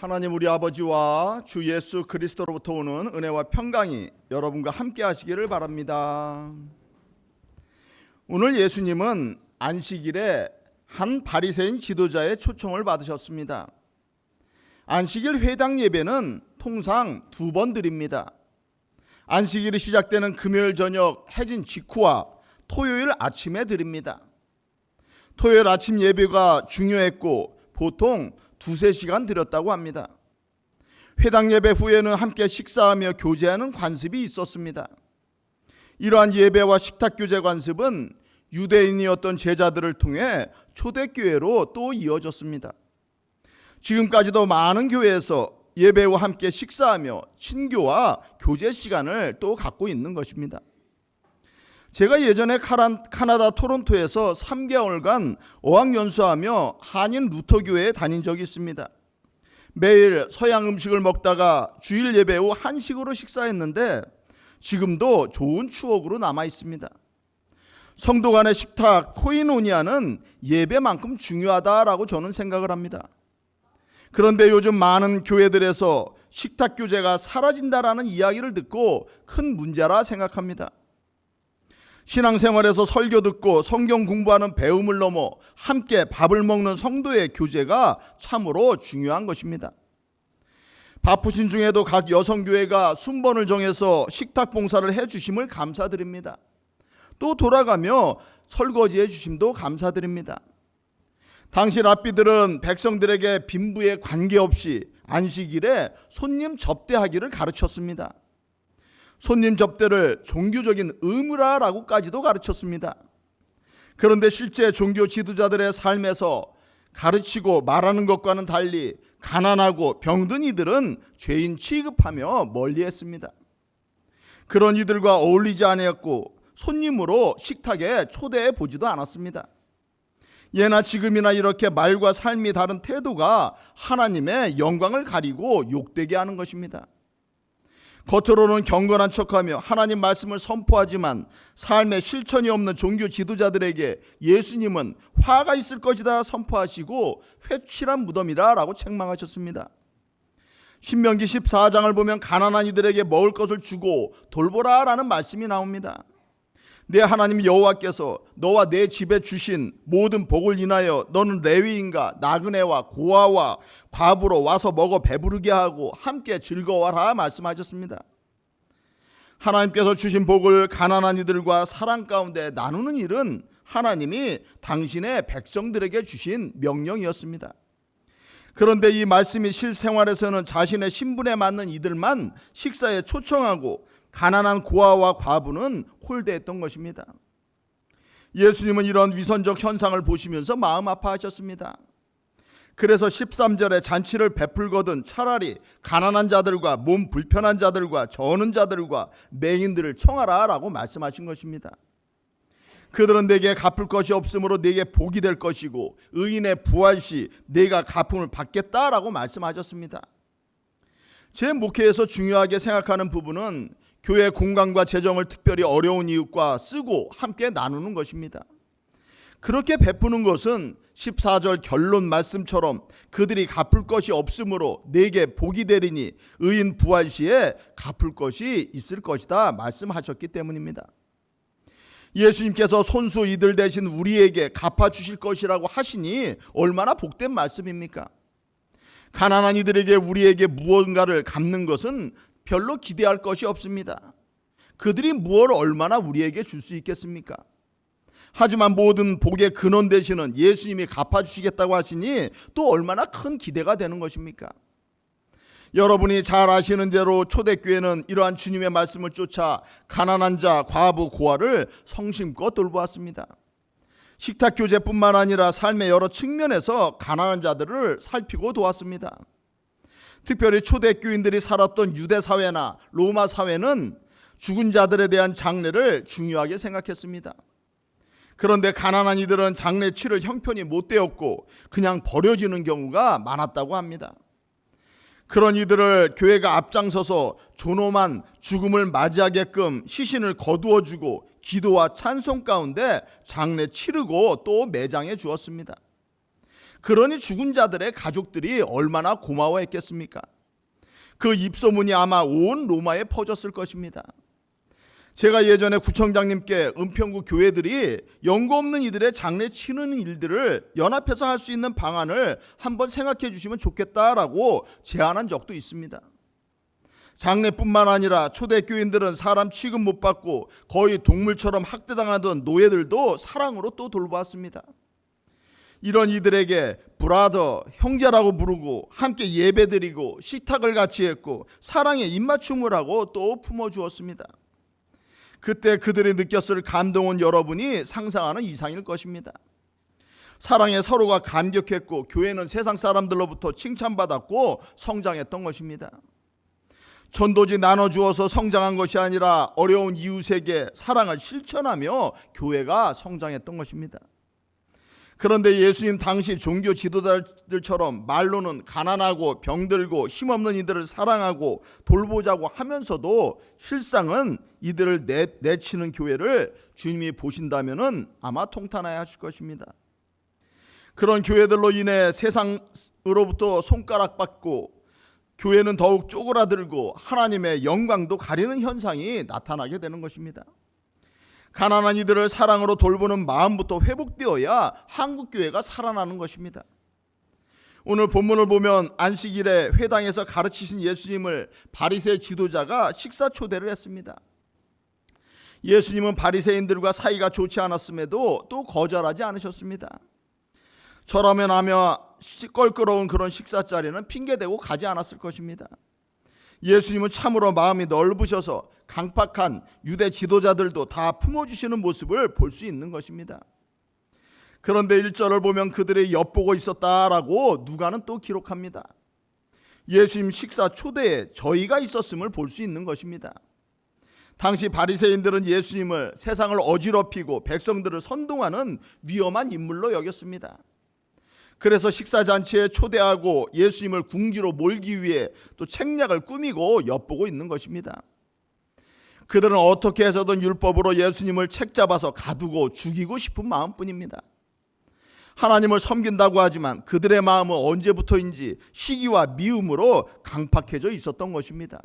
하나님 우리 아버지와 주 예수 그리스도로부터 오는 은혜와 평강이 여러분과 함께 하시기를 바랍니다. 오늘 예수님은 안식일에 한 바리새인 지도자의 초청을 받으셨습니다. 안식일 회당 예배는 통상 두 번 드립니다. 안식일이 시작되는 금요일 저녁 해진 직후와 토요일 아침에 드립니다. 토요일 아침 예배가 중요했고 보통 두세 시간 드렸다고 합니다. 회당 예배 후에는 함께 식사하며 교제하는 관습이 있었습니다. 이러한 예배와 식탁 교제 관습은 유대인이었던 제자들을 통해 초대교회로 또 이어졌습니다. 지금까지도 많은 교회에서 예배와 함께 식사하며 친교와 교제 시간을 또 갖고 있는 것입니다. 제가 예전에 카나다 토론토에서 3개월간 어학연수하며 한인 루터교회에 다닌 적이 있습니다. 매일 서양 음식을 먹다가 주일 예배 후 한식으로 식사했는데 지금도 좋은 추억으로 남아 있습니다. 성도 간의 식탁 코이노니아는 예배만큼 중요하다라고 저는 생각을 합니다. 그런데 요즘 많은 교회들에서 식탁 교제가 사라진다라는 이야기를 듣고 큰 문제라 생각합니다. 신앙생활에서 설교 듣고 성경 공부하는 배움을 넘어 함께 밥을 먹는 성도의 교제가 참으로 중요한 것입니다. 바쁘신 중에도 각 여성교회가 순번을 정해서 식탁 봉사를 해 주심을 감사드립니다. 또 돌아가며 설거지해 주심도 감사드립니다. 당시 랍비들은 백성들에게 빈부에 관계없이 안식일에 손님 접대하기를 가르쳤습니다. 손님 접대를 종교적인 의무라라고까지도 가르쳤습니다. 그런데 실제 종교 지도자들의 삶에서 가르치고 말하는 것과는 달리 가난하고 병든 이들은 죄인 취급하며 멀리했습니다. 그런 이들과 어울리지 아니었고 손님으로 식탁에 초대해 보지도 않았습니다. 예나 지금이나 이렇게 말과 삶이 다른 태도가 하나님의 영광을 가리고 욕되게 하는 것입니다. 겉으로는 경건한 척하며 하나님 말씀을 선포하지만 삶에 실천이 없는 종교 지도자들에게 예수님은 화가 있을 것이다 선포하시고 회칠한 무덤이라라고 책망하셨습니다. 신명기 14장을 보면 가난한 이들에게 먹을 것을 주고 돌보라라는 말씀이 나옵니다. 내 하나님 여호와께서 너와 내 집에 주신 모든 복을 인하여 너는 레위인과 나그네와 고아와 과부로 와서 먹어 배부르게 하고 함께 즐거워하라 말씀하셨습니다. 하나님께서 주신 복을 가난한 이들과 사랑 가운데 나누는 일은 하나님이 당신의 백성들에게 주신 명령이었습니다. 그런데 이 말씀이 실생활에서는 자신의 신분에 맞는 이들만 식사에 초청하고 가난한 고아와 과부는 홀대했던 것입니다. 예수님은 이런 위선적 현상을 보시면서 마음 아파하셨습니다. 그래서 13절에 잔치를 베풀거든 차라리 가난한 자들과 몸 불편한 자들과 저는 자들과 맹인들을 청하라 라고 말씀하신 것입니다. 그들은 내게 갚을 것이 없으므로 내게 복이 될 것이고 의인의 부활 시 내가 갚음을 받겠다라고 말씀하셨습니다. 제 목회에서 중요하게 생각하는 부분은 교회 공간과 재정을 특별히 어려운 이웃과 쓰고 함께 나누는 것입니다. 그렇게 베푸는 것은 14절 결론 말씀처럼 그들이 갚을 것이 없으므로 내게 복이 되리니 의인 부활 시에 갚을 것이 있을 것이다 말씀하셨기 때문입니다. 예수님께서 손수 이들 대신 우리에게 갚아 주실 것이라고 하시니 얼마나 복된 말씀입니까? 가난한 이들에게 우리에게 무언가를 갚는 것은 별로 기대할 것이 없습니다. 그들이 무엇을 얼마나 우리에게 줄 수 있겠습니까? 하지만 모든 복의 근원 되시는 예수님이 갚아주시겠다고 하시니 또 얼마나 큰 기대가 되는 것입니까? 여러분이 잘 아시는 대로 초대교회는 이러한 주님의 말씀을 쫓아 가난한 자, 과부, 고아를 성심껏 돌보았습니다. 식탁 교제뿐만 아니라 삶의 여러 측면에서 가난한 자들을 살피고 도왔습니다. 특별히 초대교인들이 살았던 유대 사회나 로마 사회는 죽은 자들에 대한 장례를 중요하게 생각했습니다. 그런데 가난한 이들은 장례 치를 형편이 못 되었고 그냥 버려지는 경우가 많았다고 합니다. 그런 이들을 교회가 앞장서서 존엄한 죽음을 맞이하게끔 시신을 거두어 주고 기도와 찬송 가운데 장례 치르고 또 매장해 주었습니다. 그러니 죽은 자들의 가족들이 얼마나 고마워했겠습니까? 그 입소문이 아마 온 로마에 퍼졌을 것입니다. 제가 예전에 구청장님께 은평구 교회들이 연고 없는 이들의 장례 치는 일들을 연합해서 할 수 있는 방안을 한번 생각해 주시면 좋겠다라고 제안한 적도 있습니다. 장례뿐만 아니라 초대교인들은 사람 취급 못 받고 거의 동물처럼 학대당하던 노예들도 사랑으로 또 돌보았습니다. 이런 이들에게 브라더 형제라고 부르고 함께 예배드리고 식탁을 같이 했고 사랑의 입맞춤을 하고 또 품어주었습니다. 그때 그들이 느꼈을 감동은 여러분이 상상하는 이상일 것입니다. 사랑에 서로가 감격했고 교회는 세상 사람들로부터 칭찬받았고 성장했던 것입니다. 전도지 나눠주어서 성장한 것이 아니라 어려운 이웃에게 사랑을 실천하며 교회가 성장했던 것입니다. 그런데 예수님 당시 종교 지도자들처럼 말로는 가난하고 병들고 힘없는 이들을 사랑하고 돌보자고 하면서도 실상은 이들을 내, 내치는 교회를 주님이 보신다면은 아마 통탄해야 하실 것입니다. 그런 교회들로 인해 세상으로부터 손가락 받고 교회는 더욱 쪼그라들고 하나님의 영광도 가리는 현상이 나타나게 되는 것입니다. 가난한 이들을 사랑으로 돌보는 마음부터 회복되어야 한국 교회가 살아나는 것입니다. 오늘 본문을 보면 안식일에 회당에서 가르치신 예수님을 바리새 지도자가 식사 초대를 했습니다. 예수님은 바리새인들과 사이가 좋지 않았음에도 또 거절하지 않으셨습니다. 저라면 하며 껄끄러운 그런 식사 자리는 핑계대고 가지 않았을 것입니다. 예수님은 참으로 마음이 넓으셔서 강팍한 유대 지도자들도 다 품어주시는 모습을 볼 수 있는 것입니다. 그런데 1절을 보면 그들이 엿보고 있었다라고 누가는 또 기록합니다. 예수님 식사 초대에 저희가 있었음을 볼 수 있는 것입니다. 당시 바리새인들은 예수님을 세상을 어지럽히고 백성들을 선동하는 위험한 인물로 여겼습니다. 그래서 식사 잔치에 초대하고 예수님을 궁지로 몰기 위해 또 책략을 꾸미고 엿보고 있는 것입니다. 그들은 어떻게 해서든 율법으로 예수님을 책잡아서 가두고 죽이고 싶은 마음뿐입니다. 하나님을 섬긴다고 하지만 그들의 마음은 언제부터인지 시기와 미움으로 강팍해져 있었던 것입니다.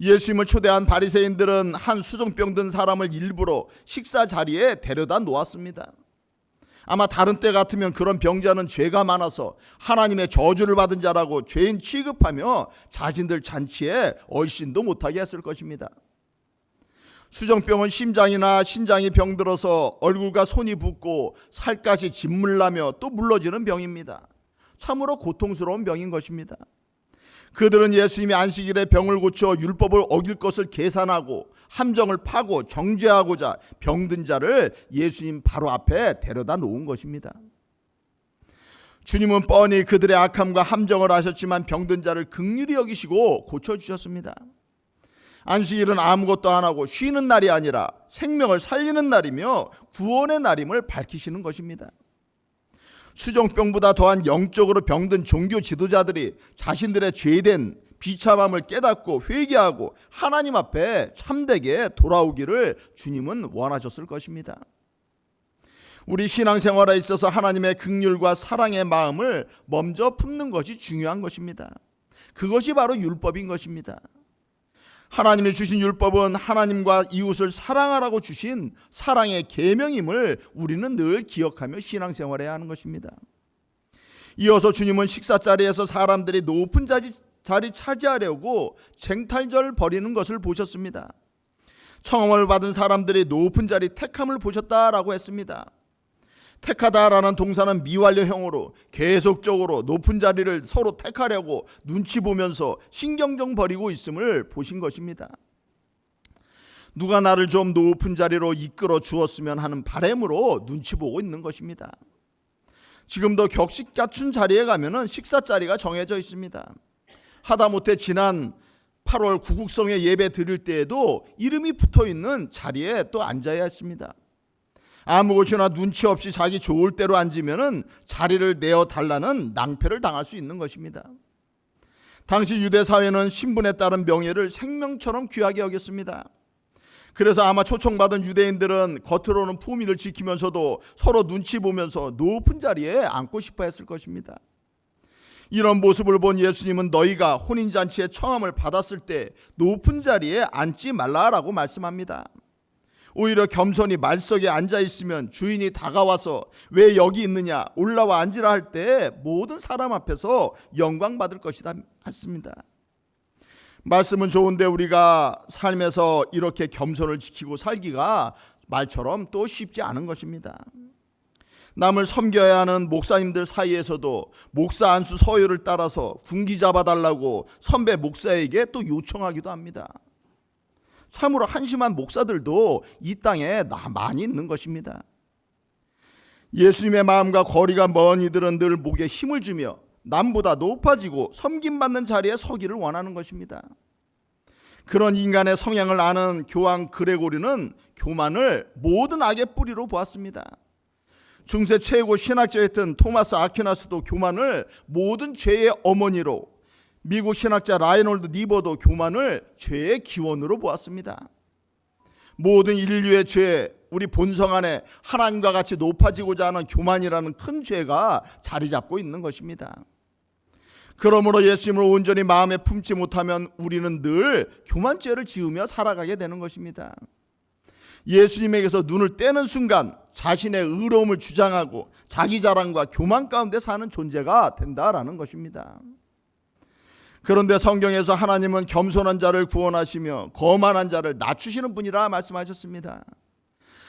예수님을 초대한 바리새인들은 한 수종병 든 사람을 일부러 식사 자리에 데려다 놓았습니다. 아마 다른 때 같으면 그런 병자는 죄가 많아서 하나님의 저주를 받은 자라고 죄인 취급하며 자신들 잔치에 얼씬도 못하게 했을 것입니다. 수정병은 심장이나 신장이 병들어서 얼굴과 손이 붓고 살갗이 짓물나며 또 물러지는 병입니다. 참으로 고통스러운 병인 것입니다. 그들은 예수님이 안식일에 병을 고쳐 율법을 어길 것을 계산하고 함정을 파고 정죄하고자 병든 자를 예수님 바로 앞에 데려다 놓은 것입니다. 주님은 뻔히 그들의 악함과 함정을 하셨지만 병든 자를 극률히 여기시고 고쳐 주셨습니다. 안식일은 아무것도 안 하고 쉬는 날이 아니라 생명을 살리는 날이며 구원의 날임을 밝히시는 것입니다. 수정병보다 더한 영적으로 병든 종교 지도자들이 자신들의 죄된 비참함을 깨닫고 회개하고 하나님 앞에 참되게 돌아오기를 주님은 원하셨을 것입니다. 우리 신앙생활에 있어서 하나님의 극률과 사랑의 마음을 먼저 품는 것이 중요한 것입니다. 그것이 바로 율법인 것입니다. 하나님이 주신 율법은 하나님과 이웃을 사랑하라고 주신 사랑의 계명임을 우리는 늘 기억하며 신앙생활해야 하는 것입니다. 이어서 주님은 식사 자리에서 사람들이 높은 자리, 자리 차지하려고 쟁탈절 벌이는 것을 보셨습니다. 청험을 받은 사람들이 높은 자리 택함을 보셨다라고 했습니다. 택하다라는 동사는 미완료형으로 계속적으로 높은 자리를 서로 택하려고 눈치 보면서 신경정 버리고 있음을 보신 것입니다. 누가 나를 좀 높은 자리로 이끌어 주었으면 하는 바램으로 눈치 보고 있는 것입니다. 지금도 격식 갖춘 자리에 가면은 식사 자리가 정해져 있습니다. 하다못해 지난 8월 구국성에 예배 드릴 때에도 이름이 붙어 있는 자리에 또 앉아야 했습니다. 아무 곳이나 눈치 없이 자기 좋을 대로 앉으면은 자리를 내어 달라는 낭패를 당할 수 있는 것입니다. 당시 유대 사회는 신분에 따른 명예를 생명처럼 귀하게 여겼습니다. 그래서 아마 초청받은 유대인들은 겉으로는 품위를 지키면서도 서로 눈치 보면서 높은 자리에 앉고 싶어 했을 것입니다. 이런 모습을 본 예수님은 너희가 혼인잔치에 청함을 받았을 때 높은 자리에 앉지 말라라고 말씀합니다. 오히려 겸손히 말석에 앉아 있으면 주인이 다가와서 왜 여기 있느냐 올라와 앉으라 할 때 모든 사람 앞에서 영광 받을 것이다 했습니다. 말씀은 좋은데 우리가 삶에서 이렇게 겸손을 지키고 살기가 말처럼 또 쉽지 않은 것입니다. 남을 섬겨야 하는 목사님들 사이에서도 목사 안수 서열을 따라서 군기 잡아달라고 선배 목사에게 또 요청하기도 합니다. 참으로 한심한 목사들도 이 땅에 나 많이 있는 것입니다. 예수님의 마음과 거리가 먼 이들은 늘 목에 힘을 주며 남보다 높아지고 섬김받는 자리에 서기를 원하는 것입니다. 그런 인간의 성향을 아는 교황 그레고리는 교만을 모든 악의 뿌리로 보았습니다. 중세 최고 신학자였던 토마스 아퀴나스도 교만을 모든 죄의 어머니로 미국 신학자 라이놀드 니버도 교만을 죄의 기원으로 보았습니다. 모든 인류의 죄, 우리 본성 안에 하나님과 같이 높아지고자 하는 교만이라는 큰 죄가 자리 잡고 있는 것입니다. 그러므로 예수님을 온전히 마음에 품지 못하면 우리는 늘 교만죄를 지으며 살아가게 되는 것입니다. 예수님에게서 눈을 떼는 순간 자신의 의로움을 주장하고 자기 자랑과 교만 가운데 사는 존재가 된다라는 것입니다. 그런데 성경에서 하나님은 겸손한 자를 구원하시며 거만한 자를 낮추시는 분이라 말씀하셨습니다.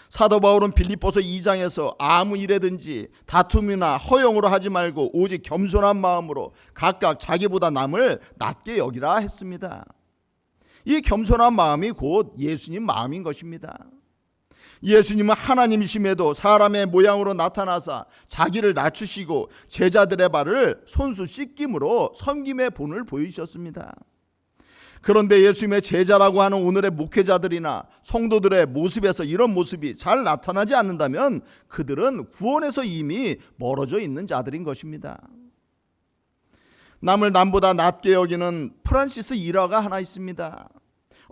사도 바울은 빌립보서 2장에서 아무 일에든지 다툼이나 허용으로 하지 말고 오직 겸손한 마음으로 각각 자기보다 남을 낮게 여기라 했습니다. 이 겸손한 마음이 곧 예수님 마음인 것입니다. 예수님은 하나님이심에도 사람의 모양으로 나타나사 자기를 낮추시고 제자들의 발을 손수 씻김으로 섬김의 본을 보이셨습니다. 그런데 예수님의 제자라고 하는 오늘의 목회자들이나 성도들의 모습에서 이런 모습이 잘 나타나지 않는다면 그들은 구원에서 이미 멀어져 있는 자들인 것입니다. 남을 남보다 낮게 여기는 프란시스 일화가 하나 있습니다.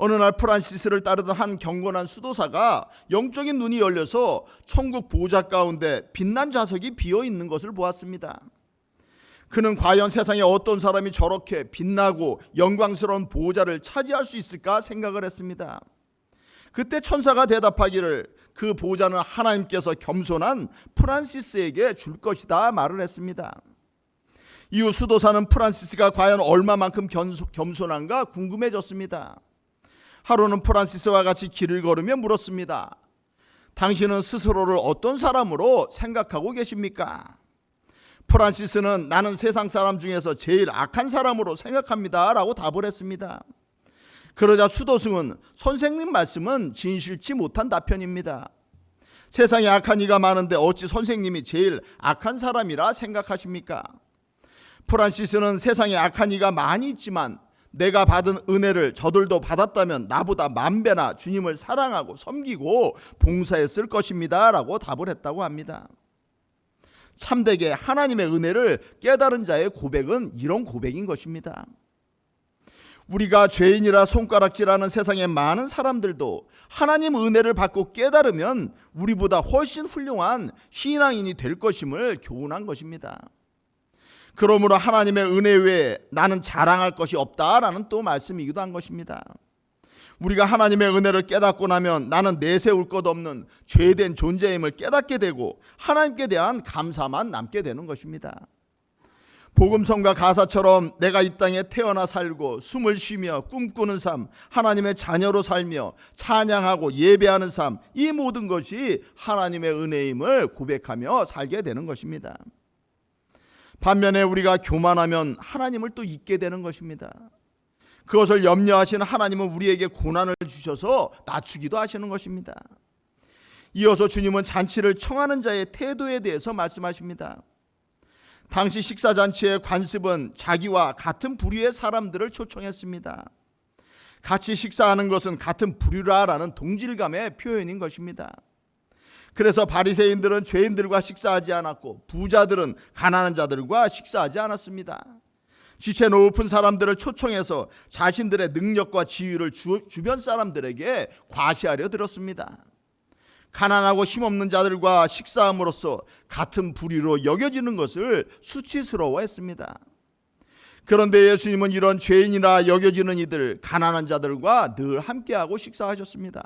어느 날 프란시스를 따르던 한 경건한 수도사가 영적인 눈이 열려서 천국 보좌 가운데 빛난 좌석이 비어 있는 것을 보았습니다. 그는 과연 세상에 어떤 사람이 저렇게 빛나고 영광스러운 보좌를 차지할 수 있을까 생각을 했습니다. 그때 천사가 대답하기를 그 보좌는 하나님께서 겸손한 프란시스에게 줄 것이다 말을 했습니다. 이후 수도사는 프란시스가 과연 얼마만큼 겸손한가 궁금해졌습니다. 하루는 프란시스와 같이 길을 걸으며 물었습니다. 당신은 스스로를 어떤 사람으로 생각하고 계십니까? 프란시스는 나는 세상 사람 중에서 제일 악한 사람으로 생각합니다. 라고 답을 했습니다. 그러자 수도승은 선생님 말씀은 진실치 못한 답변입니다. 세상에 악한 이가 많은데 어찌 선생님이 제일 악한 사람이라 생각하십니까? 프란시스는 세상에 악한 이가 많이 있지만 내가 받은 은혜를 저들도 받았다면 나보다 만 배나 주님을 사랑하고 섬기고 봉사했을 것입니다. 라고 답을 했다고 합니다. 참되게 하나님의 은혜를 깨달은 자의 고백은 이런 고백인 것입니다. 우리가 죄인이라 손가락질하는 세상의 많은 사람들도 하나님 은혜를 받고 깨달으면 우리보다 훨씬 훌륭한 신앙인이 될 것임을 교훈한 것입니다. 그러므로 하나님의 은혜 외에 나는 자랑할 것이 없다라는 또 말씀이기도 한 것입니다. 우리가 하나님의 은혜를 깨닫고 나면 나는 내세울 것 없는 죄된 존재임을 깨닫게 되고 하나님께 대한 감사만 남게 되는 것입니다. 복음성과 가사처럼 내가 이 땅에 태어나 살고 숨을 쉬며 꿈꾸는 삶, 하나님의 자녀로 살며 찬양하고 예배하는 삶, 이 모든 것이 하나님의 은혜임을 고백하며 살게 되는 것입니다. 반면에 우리가 교만하면 하나님을 또 잊게 되는 것입니다. 그것을 염려하시는 하나님은 우리에게 고난을 주셔서 낮추기도 하시는 것입니다. 이어서 주님은 잔치를 청하는 자의 태도에 대해서 말씀하십니다. 당시 식사 잔치의 관습은 자기와 같은 부류의 사람들을 초청했습니다. 같이 식사하는 것은 같은 부류라라는 동질감의 표현인 것입니다. 그래서 바리새인들은 죄인들과 식사하지 않았고 부자들은 가난한 자들과 식사하지 않았습니다. 지체 높은 사람들을 초청해서 자신들의 능력과 지위를 주, 주변 사람들에게 과시하려 들었습니다. 가난하고 힘없는 자들과 식사함으로써 같은 부류로 여겨지는 것을 수치스러워했습니다. 그런데 예수님은 이런 죄인이라 여겨지는 이들, 가난한 자들과 늘 함께하고 식사하셨습니다.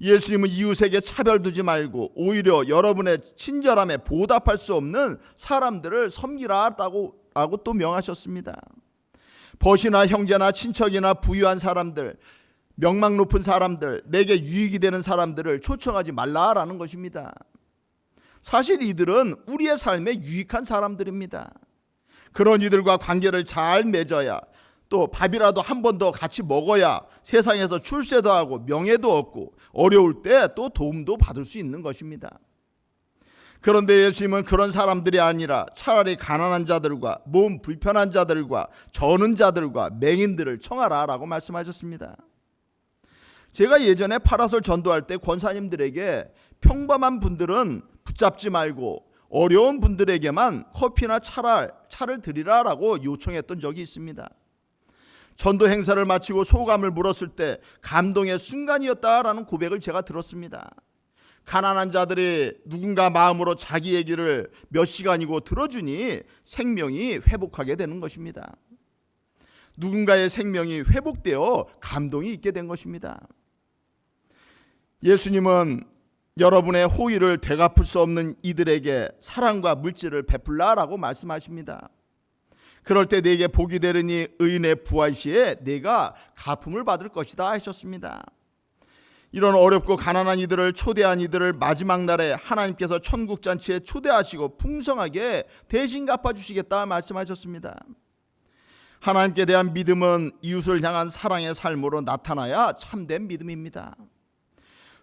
예수님은 이웃에게 차별 두지 말고 오히려 여러분의 친절함에 보답할 수 없는 사람들을 섬기라라고 라고 또 명하셨습니다. 벗이나 형제나 친척이나 부유한 사람들, 명망 높은 사람들, 내게 유익이 되는 사람들을 초청하지 말라라는 것입니다. 사실 이들은 우리의 삶에 유익한 사람들입니다. 그런 이들과 관계를 잘 맺어야 또 밥이라도 한 번 더 같이 먹어야 세상에서 출세도 하고 명예도 얻고 어려울 때 또 도움도 받을 수 있는 것입니다. 그런데 예수님은 그런 사람들이 아니라 차라리 가난한 자들과 몸 불편한 자들과 저는 자들과 맹인들을 청하라 라고 말씀하셨습니다. 제가 예전에 파라솔 전도할 때 권사님들에게 평범한 분들은 붙잡지 말고 어려운 분들에게만 커피나 차를, 차를 드리라 라고 요청했던 적이 있습니다. 전도 행사를 마치고 소감을 물었을 때 감동의 순간이었다라는 고백을 제가 들었습니다. 가난한 자들이 누군가 마음으로 자기 얘기를 몇 시간이고 들어주니 생명이 회복하게 되는 것입니다. 누군가의 생명이 회복되어 감동이 있게 된 것입니다. 예수님은 여러분의 호의를 되갚을 수 없는 이들에게 사랑과 물질을 베풀라라고 말씀하십니다. 그럴 때 내게 복이 되리니 의인의 부활 시에 내가 가품을 받을 것이다 하셨습니다. 이런 어렵고 가난한 이들을 초대한 이들을 마지막 날에 하나님께서 천국 잔치에 초대하시고 풍성하게 대신 갚아 주시겠다 말씀하셨습니다. 하나님께 대한 믿음은 이웃을 향한 사랑의 삶으로 나타나야 참된 믿음입니다.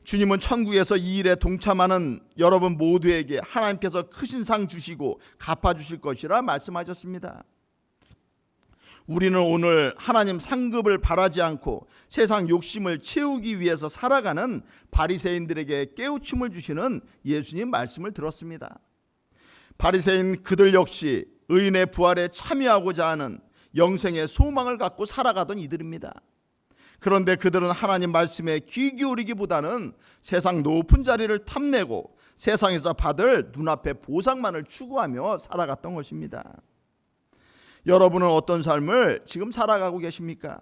주님은 천국에서 이 일에 동참하는 여러분 모두에게 하나님께서 크신 상 주시고 갚아 주실 것이라 말씀하셨습니다. 우리는 오늘 하나님 상급을 바라지 않고 세상 욕심을 채우기 위해서 살아가는 바리새인들에게 깨우침을 주시는 예수님 말씀을 들었습니다. 바리새인 그들 역시 의인의 부활에 참여하고자 하는 영생의 소망을 갖고 살아가던 이들입니다. 그런데 그들은 하나님 말씀에 귀 기울이기보다는 세상 높은 자리를 탐내고 세상에서 받을 눈앞의 보상만을 추구하며 살아갔던 것입니다. 여러분은 어떤 삶을 지금 살아가고 계십니까?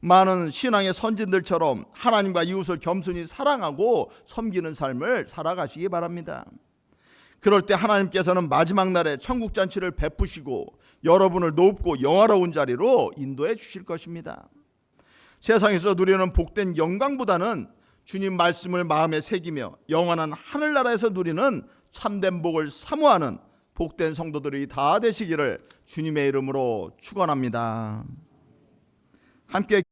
많은 신앙의 선진들처럼 하나님과 이웃을 겸손히 사랑하고 섬기는 삶을 살아가시기 바랍니다. 그럴 때 하나님께서는 마지막 날에 천국 잔치를 베푸시고 여러분을 높고 영화로운 자리로 인도해 주실 것입니다. 세상에서 누리는 복된 영광보다는 주님 말씀을 마음에 새기며 영원한 하늘나라에서 누리는 참된 복을 사모하는 복된 성도들이 다 되시기를 주님의 이름으로 축원합니다. 함께